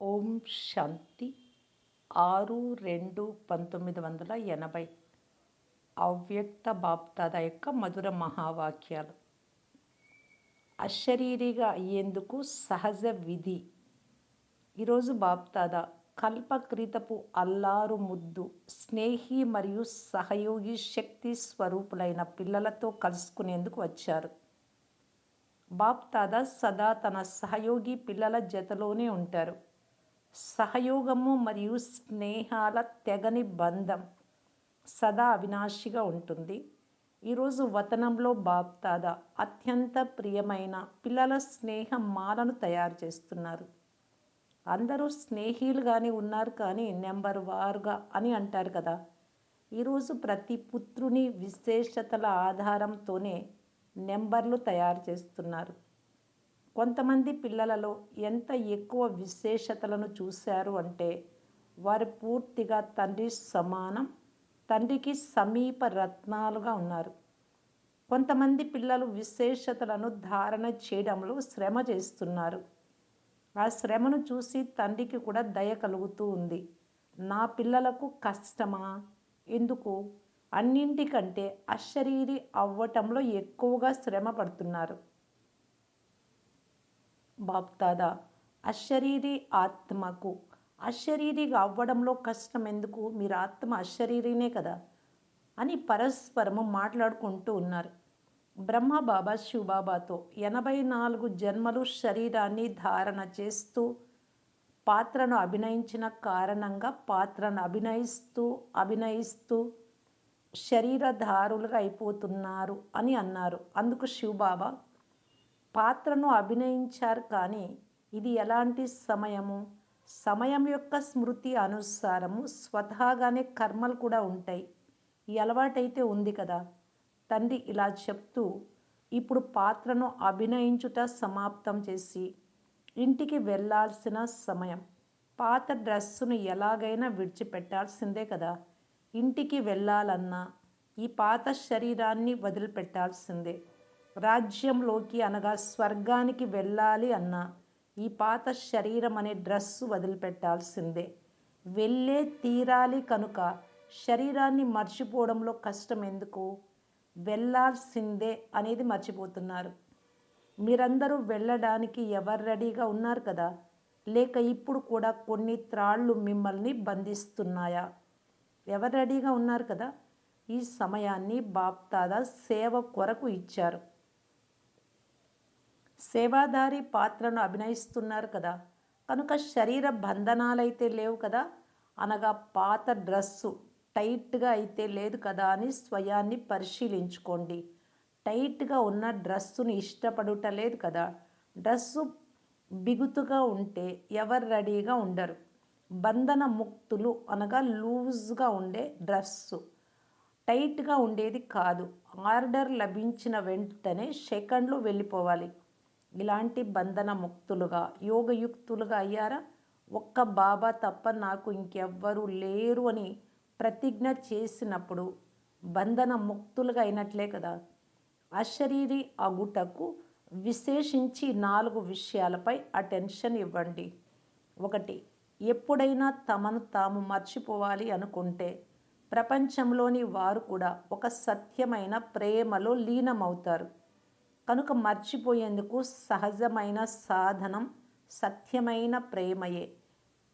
ఓం శాంతి. ఆరు రెండు పంతొమ్మిది వందల ఎనభై. అవ్యక్త బాప్దాద యొక్క మధుర మహావాక్యాలు. అశరీరిగా అయ్యేందుకు సహజ విధి. ఈరోజు బాప్దాద కల్పక్రితపు అల్లారు ముద్దు స్నేహి మరియు సహయోగి శక్తి స్వరూపులైన పిల్లలతో కలుసుకునేందుకు వచ్చారు. బాప్తాద సదా తన సహయోగి పిల్లల జతలోనే ఉంటారు. సహయోగము మరియు స్నేహాల తెగని బంధం సదా అవినాశిగా ఉంటుంది. ఈరోజు వతనంలో బాప్తాద అత్యంత ప్రియమైన పిల్లల స్నేహ మాలను తయారు చేస్తున్నారు. అందరూ స్నేహిలుగానే ఉన్నారు కానీ నెంబర్ వారుగా అని అంటారు కదా. ఈరోజు ప్రతి పుత్రుని విశేషతల ఆధారంతోనే నెంబర్లు తయారు చేస్తున్నారు. కొంతమంది పిల్లలలో ఎంత ఎక్కువ విశేషతలను చూశారు అంటే వారు పూర్తిగా తండ్రి సమానం తండ్రికి సమీప రత్నాలుగా ఉన్నారు. కొంతమంది పిల్లలు విశేషతలను ధారణ చేయడంలో శ్రమ చేస్తున్నారు. ఆ శ్రమను చూసి తండ్రికి కూడా దయ కలుగుతూ ఉంది. నా పిల్లలకు కష్టమా? ఎందుకు? అన్నింటికంటే అశరీరి అవ్వటంలో ఎక్కువగా శ్రమ పడుతున్నారు. బాప్దాదా అశరీరి ఆత్మకు. అశరీరిగా అవ్వడంలో కష్టం ఎందుకు? మీరు ఆత్మ అశరీరినే కదా? అని పరస్పరము మాట్లాడుకుంటూ ఉన్నారు. బ్రహ్మ బాబా శివబాబాతో ఎనభై నాలుగు జన్మలు శరీరాన్ని ధారణ చేస్తూ పాత్రను అభినయించిన కారణంగా పాత్రను అభినయిస్తూ అభినయిస్తూ శరీరధారులుగా అయిపోతున్నారు అని అన్నారు. అందుకు శివబాబా పాత్రను అభినయించారు కానీ ఇది ఎలాంటి సమయము? సమయం యొక్క స్మృతి అనుసారము స్వతహాగానే కర్మలు కూడా ఉంటాయి. ఈ అలవాటైతే ఉంది కదా? తండ్రి ఇలా చెప్తూ ఇప్పుడు పాత్రను అభినయించుట సమాప్తం చేసి ఇంటికి వెళ్ళాల్సిన సమయం. పాత డ్రెస్సును ఎలాగైనా విడిచిపెట్టాల్సిందే కదా? ఇంటికి వెళ్ళాలన్నా ఈ పాత శరీరాన్ని వదిలిపెట్టాల్సిందే. రాజ్యంలోకి అనగా స్వర్గానికి వెళ్ళాలి అన్నా ఈ పాత శరీరం అనే డ్రెస్సు వదిలిపెట్టాల్సిందే. వెళ్ళే తీరాలి కనుక శరీరాన్ని మర్చిపోవడంలో కష్టం ఎందుకు? వెళ్ళాల్సిందే అనేది మర్చిపోతున్నారు. మీరందరూ వెళ్ళడానికి ఎవరు రెడీగా ఉన్నారు కదా? లేక ఇప్పుడు కూడా కొన్ని త్రాళ్ళు మిమ్మల్ని బంధిస్తున్నాయా? ఎవరు రెడీగా ఉన్నారు కదా? ఈ సమయాన్ని బాప్తాదా సేవ కొరకు ఇచ్చారు. సేవాదారి పాత్రను అభినయిస్తున్నారు కదా. కనుక శరీర బంధనాలైతే లేవు కదా. అనగా పాత డ్రెస్సు టైట్గా అయితే లేదు కదా అని స్వయాన్ని పరిశీలించుకోండి. టైట్గా ఉన్న డ్రెస్సుని ఇష్టపడుట లేదు కదా. డ్రెస్సు బిగుతుగా ఉంటే ఎవరు రెడీగా ఉండరు. బంధన ముక్తులు అనగా లూజ్గా ఉండే డ్రెస్సు టైట్గా ఉండేది కాదు. ఆర్డర్ లభించిన వెంటనే సెకండ్లు వెళ్ళిపోవాలి. ఇలాంటి బంధన ముక్తులుగా యోగయుక్తులుగా అయ్యారా? ఒక్క బాబా తప్ప నాకు ఇంకెవ్వరూ లేరు అని ప్రతిజ్ఞ చేసినప్పుడు బంధన ముక్తులుగా అయినట్లే కదా? అశరీరి అగుటకు విశేషించి నాలుగు విషయాలపై అటెన్షన్ ఇవ్వండి. ఒకటి ఎప్పుడైనా తమను తాము మర్చిపోవాలి అనుకుంటే ప్రపంచంలోని వారు కూడా ఒక సత్యమైన ప్రేమలో లీనమవుతారు. కనుక మర్చిపోయేందుకు సహజమైన సాధనం సత్యమైన ప్రేమయే.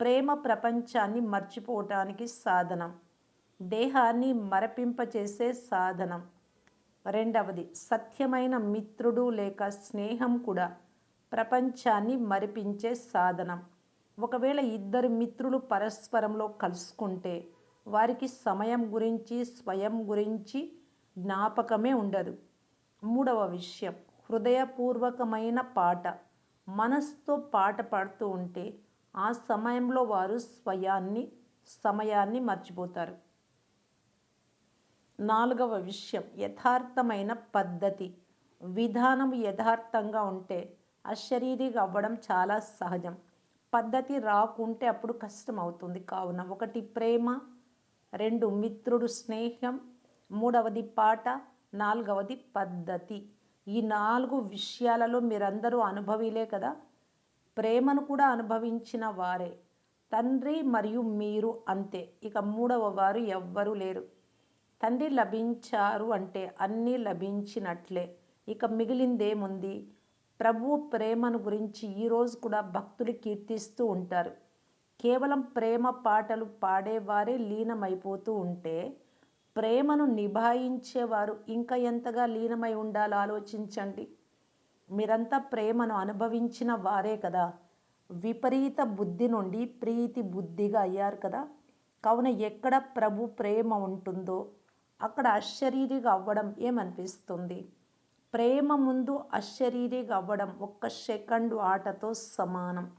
ప్రేమ ప్రపంచాన్ని మర్చిపోవటానికి సాధనం. దేహాన్ని మరపింపచేసే సాధనం. రెండవది సత్యమైన మిత్రుడు లేక స్నేహం కూడా ప్రపంచాన్ని మరిపించే సాధనం. ఒకవేళ ఇద్దరు మిత్రులు పరస్పరంలో కలుసుకుంటే వారికి సమయం గురించి స్వయం గురించి జ్ఞాపకమే ఉండదు. మూడవ విషయం. హృదయపూర్వకమైన పాట. మనసుతో పాట పాడుతూ ఉంటే ఆ సమయంలో వారు స్వయాన్ని సమయాన్ని మర్చిపోతారు. నాలుగవ విషయం. యథార్థమైన పద్ధతి. విధానం యథార్థంగా ఉంటే అశరీరిగా అవ్వడం చాలా సహజం. పద్ధతి రాకుంటే అప్పుడు కష్టం అవుతుంది కావున. ఒకటి ప్రేమ రెండు మిత్రుడు స్నేహం మూడవది పాట నాలుగవది పద్ధతి. ఈ నాలుగు విషయాలలో మీరందరూ అనుభవిలే కదా? ప్రేమను కూడా అనుభవించిన వారే. తండ్రి మరియు మీరు అంతే. ఇక మూడవ వారు ఎవ్వరూ లేరు. తండ్రి లభించారు అంటే అన్నీ లభించినట్లే. ఇక మిగిలిందేముంది? ప్రభు ప్రేమను గురించి ఈరోజు కూడా భక్తులు కీర్తిస్తూ ఉంటారు. కేవలం ప్రేమ పాటలు పాడేవారే లీనమైపోతూ ఉంటే ప్రేమను నిభాయించేవారు ఇంకా ఎంతగా లీనమై ఉండాలో ఆలోచించండి. మీరంతా ప్రేమను అనుభవించిన వారే కదా. విపరీత బుద్ధి నుండి ప్రీతి బుద్ధిగా అయ్యారు కదా. కావున ఎక్కడ ప్రభు ప్రేమ ఉంటుందో అక్కడ అశరీరిగా అవ్వడం ఏమనిపిస్తుంది? ప్రేమ ముందు అశరీరిగా అవ్వడం ఒక్క సెకండు ఆటతో సమానం.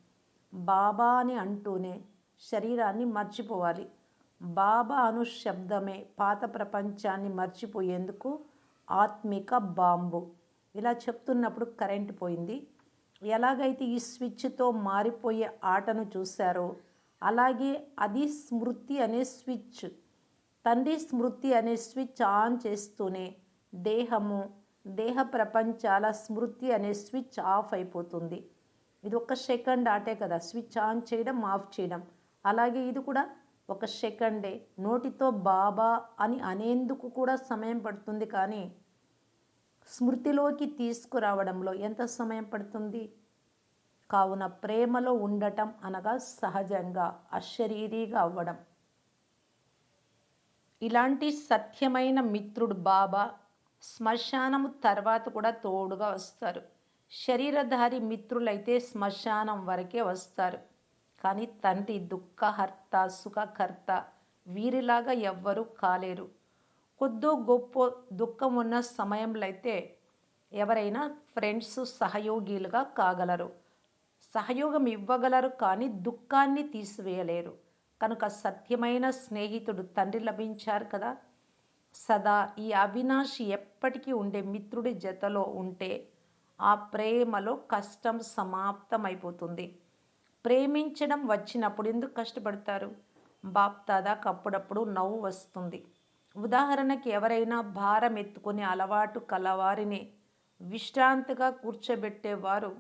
బాబా అని అంటూనే శరీరాన్ని మర్చిపోవాలి. బాబా అను శబ్దమే పాత ప్రపంచాన్ని మర్చిపోయేందుకు ఆత్మిక బాంబు. ఇలా చెప్తున్నప్పుడు కరెంట్ పోయింది. ఎలాగైతే ఈ స్విచ్తో మారిపోయే ఆటను చూశారో అలాగే అది స్మృతి అనే స్విచ్ తండ్రి స్మృతి అనే స్విచ్ ఆన్ చేస్తూనే దేహము దేహ ప్రపంచాల స్మృతి అనే స్విచ్ ఆఫ్ అయిపోతుంది. ఇది ఒక సెకండ్ ఆటే కదా స్విచ్ ఆన్ చేయడం ఆఫ్ చేయడం. అలాగే ఇది కూడా ఒక సెకండే నోటితో బాబా అని అనేందుకు కూడా సమయం పడుతుంది కానీ స్మృతిలోకి తీసుకురావడంలో ఎంత సమయం పడుతుంది? కావున ప్రేమలో ఉండటం అనగా సహజంగా అశరీరీగా అవ్వడం. ఇలాంటి సత్యమైన మిత్రుడు బాబా శ్మశానము తర్వాత కూడా తోడుగా వస్తారు. శరీరధారి మిత్రులైతే శ్మశానం వరకే వస్తారు. కానీ తండ్రి దుఃఖహర్త సుఖకర్త వీరిలాగా ఎవ్వరూ కాలేరు. కొద్దో గొప్ప దుఃఖం ఉన్న సమయంలో అయితే ఎవరైనా ఫ్రెండ్స్ సహయోగిలుగా కాగలరు. సహయోగం ఇవ్వగలరు కానీ దుఃఖాన్ని తీసివేయలేరు. కనుక సత్యమైన స్నేహితుడు తండ్రి లభించారు కదా. సదా ఈ అవినాశి ఎప్పటికీ ఉండే మిత్రుడి జతలో ఉంటే ఆ ప్రేమలో కష్టం సమాప్తమైపోతుంది. ప్రేమించడం వచ్చినప్పుడు ఎందుకు కష్టపడతారు? బాప్తాదాకు అప్పుడప్పుడు నవ్వు వస్తుంది. ఉదాహరణకి ఎవరైనా భారం ఎత్తుకుని అలవాటు కలవారిని విశ్రాంతిగా కూర్చోబెట్టేవారు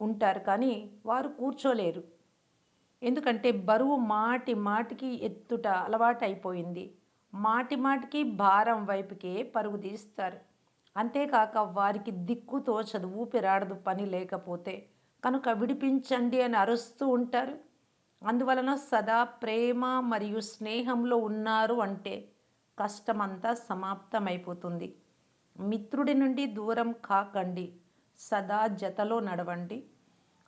ఉంటారు కానీ వారు కూర్చోలేరు. ఎందుకంటే బరువు మాటి మాటికి ఎత్తుట అలవాటు అయిపోయింది మాటి మాటికి భారం వైపుకే పరుగు తీస్తారు. అంతేకాక వారికి దిక్కు తోచదు ఊపిరాడదు పని లేకపోతే. కనుక విడిపించండి అని అరుస్తూ ఉంటారు. అందువలన సదా ప్రేమ మరియు స్నేహంలో ఉన్నారు అంటే కష్టమంతా సమాప్తమైపోతుంది. మిత్రుడి నుండి దూరం కాకండి. సదా జతలో నడవండి.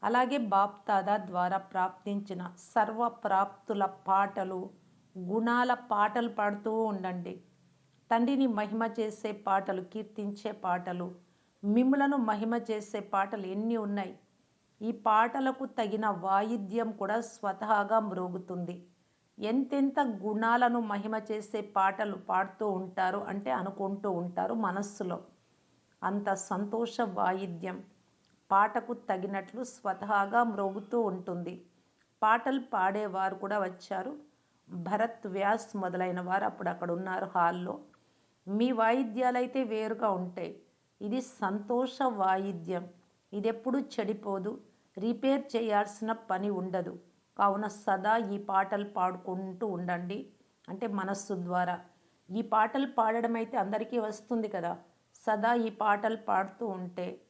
అలాగే బాప్తాదా ద్వారా ప్రాప్తించిన సర్వ ప్రాప్తుల పాటలు గుణాల పాటలు పాడుతూ ఉండండి. తండ్రిని మహిమ చేసే పాటలు కీర్తించే పాటలు మిమ్ములను మహిమ చేసే పాటలు ఎన్ని ఉన్నాయి? ఈ పాటలకు తగిన వాయిద్యం కూడా స్వతహాగా మ్రోగుతుంది. ఎంతెంత గుణాలను మహిమ చేసే పాటలు పాడుతూ ఉంటారు అంటే అనుకుంటూ ఉంటారు మనస్సులో. అంత సంతోష వాయిద్యం పాటకు తగినట్లు స్వతహాగా మ్రోగుతూ ఉంటుంది. పాటలు పాడేవారు కూడా వచ్చారు. భరత్ వ్యాస్ మొదలైన వారు అప్పుడు అక్కడ ఉన్నారు హాల్లో. మీ వాయిద్యాలు అయితే వేరుగా ఉంటాయి. ఇది సంతోష వాయిద్యం. ఇది ఎప్పుడు చెడిపోదు. రిపేర్ చేయాల్సిన పని ఉండదు. కావున సదా ఈ పాటలు పాడుకుంటూ ఉండండి. అంటే మనస్సు ద్వారా. ఈ పాటలు పాడడం అయితే అందరికీ వస్తుంది కదా. సదా ఈ పాటలు పాడుతూ ఉంటే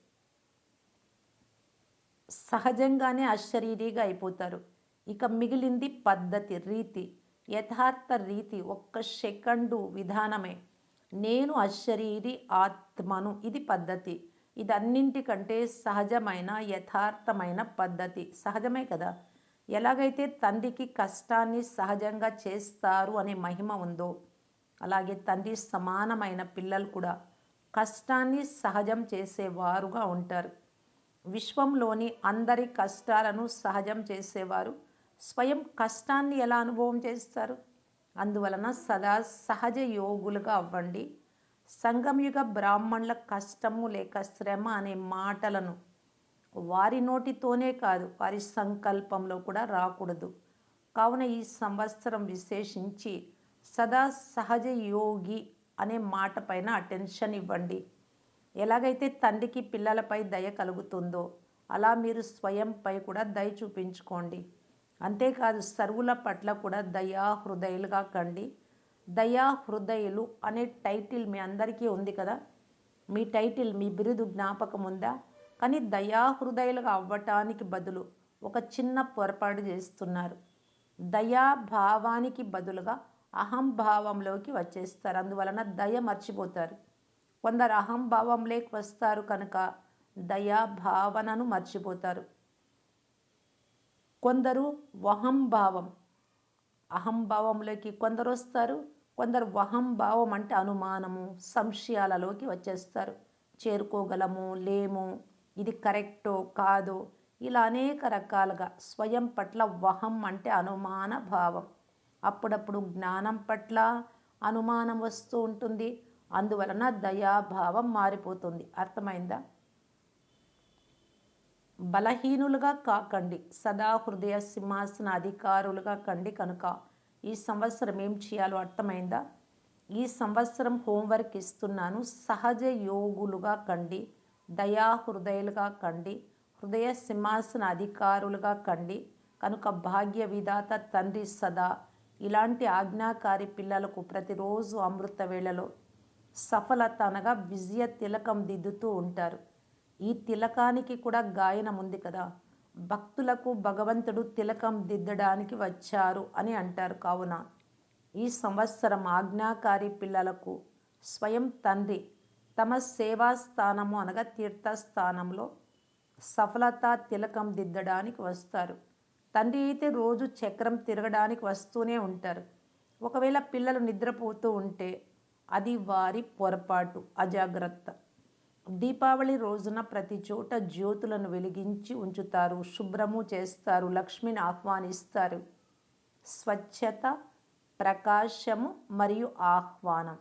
సహజంగానే అశరీరిగా అయిపోతారు. ఇక మిగిలింది పద్ధతి రీతి. యథార్థ రీతి ఒక్క సెకండు విధానమే. నేను అశరీరి ఆత్మను. ఇది పద్ధతి. ఇది అన్నింటికంటే సహజమైన యథార్థమైన పద్ధతి. సహజమే కదా? ఎలాగైతే తండ్రికి కష్టాన్ని సహజంగా చేస్తారు అనే మహిమ ఉందో అలాగే తండ్రి సమానమైన పిల్లలు కూడా కష్టాన్ని సహజం చేసేవారుగా ఉంటారు. విశ్వంలోని అందరి కష్టాలను సహజం చేసేవారు. స్వయం కష్టాన్ని ఎలా అనుభవం చేస్తారు? అందువలన సదా సహజ యోగులుగా అవ్వండి. సంగమయుగ బ్రాహ్మణుల కష్టము లేక శ్రమ అనే మాటలను వారి నోటితోనే కాదు వారి సంకల్పంలో కూడా రాకూడదు. కావున ఈ సంవత్సరం విశేషించి సదా సహజ యోగి అనే మాట పైన అటెన్షన్ ఇవ్వండి. ఎలాగైతే తండ్రికి పిల్లలపై దయ కలుగుతుందో అలా మీరు స్వయంపై కూడా దయ చూపించుకోండి. అంతేకాదు సర్వుల పట్ల కూడా దయా హృదయులుగా కండి. దయా హృదయులు అనే టైటిల్ మీ అందరికీ ఉంది కదా? మీ టైటిల్ మీ బిరుదు జ్ఞాపకం ఉందా? కానీ దయా హృదయులుగా అవ్వటానికి బదులు ఒక చిన్న పొరపాటు చేస్తున్నారు. దయాభావానికి బదులుగా అహంభావంలోకి వచ్చేస్తారు. అందువలన దయ మర్చిపోతారు. కొందరు అహంభావంలోకి వస్తారు కనుక దయాభావనను మర్చిపోతారు. కొందరు వహంభావం అహంభావంలోకి కొందరు వస్తారు. కొందరు వహంభావం అంటే అనుమానము సంశయాలలోకి వచ్చేస్తారు. చేరుకోగలము లేము ఇది కరెక్టో కాదో ఇలా అనేక రకాలుగా స్వయం పట్ల వహం అంటే అనుమాన భావం. అప్పుడప్పుడు జ్ఞానం పట్ల అనుమానం వస్తూ ఉంటుంది. అందువలన దయాభావం మారిపోతుంది. అర్థమైందా? బలహీనులుగా కాకండి. సదా హృదయ సింహాసన అధికారులుగా కండి కనుక ఈ సంవత్సరం ఏం చేయాలో అర్థమైందా? ఈ సంవత్సరం హోంవర్క్ ఇస్తున్నాను. సహజ యోగులుగా కండి దయా హృదయులుగా కండి హృదయ సింహాసన అధికారులుగా కండి. కనుక భాగ్య విధాత తండ్రి సదా. ఇలాంటి ఆజ్ఞాకారి పిల్లలకు ప్రతిరోజు అమృత వేళలో సఫలత అనగా విజయ తిలకం దిద్దుతూ ఉంటారు. ఈ తిలకానికి కూడా గాయనం ఉంది కదా. భక్తులకు భగవంతుడు తిలకం దిద్దడానికి వచ్చారు అని అంటారు. కావున ఈ సంవత్సరం ఆజ్ఞాకారి పిల్లలకు స్వయం తండ్రి తమ సేవా స్థానము అనగా తీర్థస్థానంలో సఫలత తిలకం దిద్దడానికి వస్తారు. తండ్రి అయితే రోజు చక్రం తిరగడానికి వస్తూనే ఉంటారు. ఒకవేళ పిల్లలు నిద్రపోతూ ఉంటే అది వారి పొరపాటు అజాగ్రత్త. దీపావళి రోజున ప్రతి చోట జ్యోతులను వెలిగించి ఉంచుతారు శుభ్రము చేస్తారు లక్ష్మిని ఆహ్వానిస్తారు. స్వచ్ఛత ప్రకాశము మరియు ఆహ్వానం.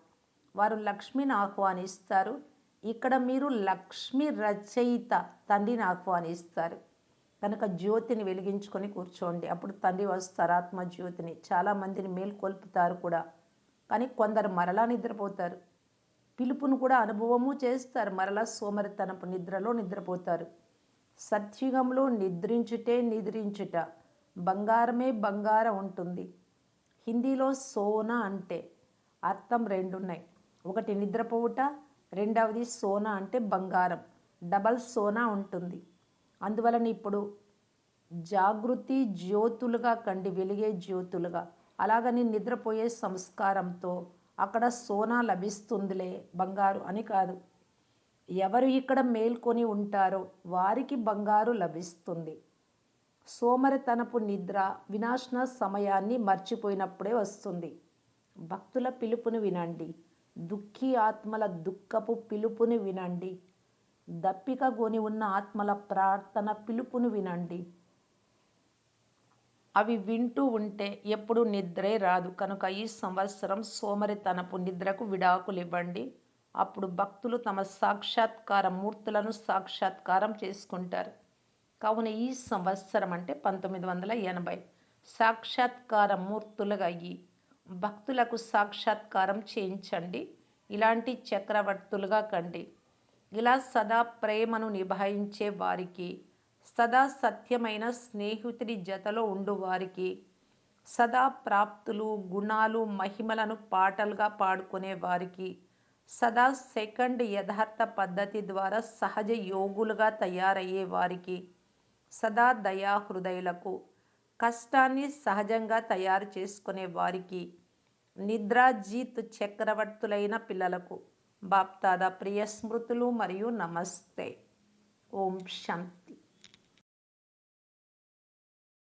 వారు లక్ష్మిని ఆహ్వానిస్తారు. ఇక్కడ మీరు లక్ష్మి రచయిత తండ్రిని ఆహ్వానిస్తారు. కనుక జ్యోతిని వెలిగించుకొని కూర్చోండి. అప్పుడు తండ్రి వస్తారు ఆత్మ జ్యోతిని చాలామందిని మేల్కొల్పుతారు కూడా. కానీ కొందరు మరలా నిద్రపోతారు. పిలుపును కూడా అనుభవము చేస్తారు. మరలా సోమరితనపు నిద్రలో నిద్రపోతారు. సత్యుగంలో నిద్రించుటే నిద్రించుట బంగారమే బంగారం ఉంటుంది. హిందీలో సోనా అంటే అర్థం రెండున్నాయి. ఒకటి నిద్రపోవుట రెండవది సోనా అంటే బంగారం. డబల్ సోనా ఉంటుంది. అందువలన ఇప్పుడు జాగృతి జ్యోతులుగా కండి వెలిగే జ్యోతులుగా. అలాగని నిద్రపోయే సంస్కారంతో అక్కడ సోనా లభిస్తుందిలే బంగారు అని కాదు. ఎవరు ఇక్కడ మేల్కొని ఉంటారో వారికి బంగారు లభిస్తుంది. సోమరితనపు నిద్ర వినాశన సమయాన్ని మర్చిపోయినప్పుడే వస్తుంది. భక్తుల పిలుపుని వినండి. దుఃఖీ ఆత్మల దుఃఖపు పిలుపుని వినండి. దప్పిక గొని ఉన్న ఆత్మల ప్రార్థన పిలుపును వినండి. అవి వింటూ ఉంటే ఎప్పుడు నిద్రే రాదు. కనుక ఈ సంవత్సరం సోమరితనపు నిద్రకు విడాకులు ఇవ్వండి అప్పుడు భక్తులు తమ సాక్షాత్కార మూర్తులను సాక్షాత్కారం చేసుకుంటారు. కావున ఈ సంవత్సరం అంటే పంతొమ్మిది వందల ఎనభై సాక్షాత్కార మూర్తులుగా అయ్యి భక్తులకు సాక్షాత్కారం చేయించండి. ఇలాంటి చక్రవర్తులుగా కండి. ఇలా సదా ప్రేమను నిభాయించే వారికి సదా సత్యమైన స్నేహితుడి జతలో ఉండువారికి సదా ప్రాప్తులు గుణాలు మహిమలను పాటలుగా పాడుకునే వారికి. సదా సెకండ్ యథార్థ పద్ధతి ద్వారా సహజ యోగులుగా తయారయ్యే వారికి. సదా దయాహృదయులకు కష్టాన్ని సహజంగా తయారు చేసుకునే వారికి. నిద్రాజీత్ చక్రవర్తులైన పిల్లలకు. బాప్తాద ప్రియ స్మృతులు మరియు నమస్తే. ఓం శాంతి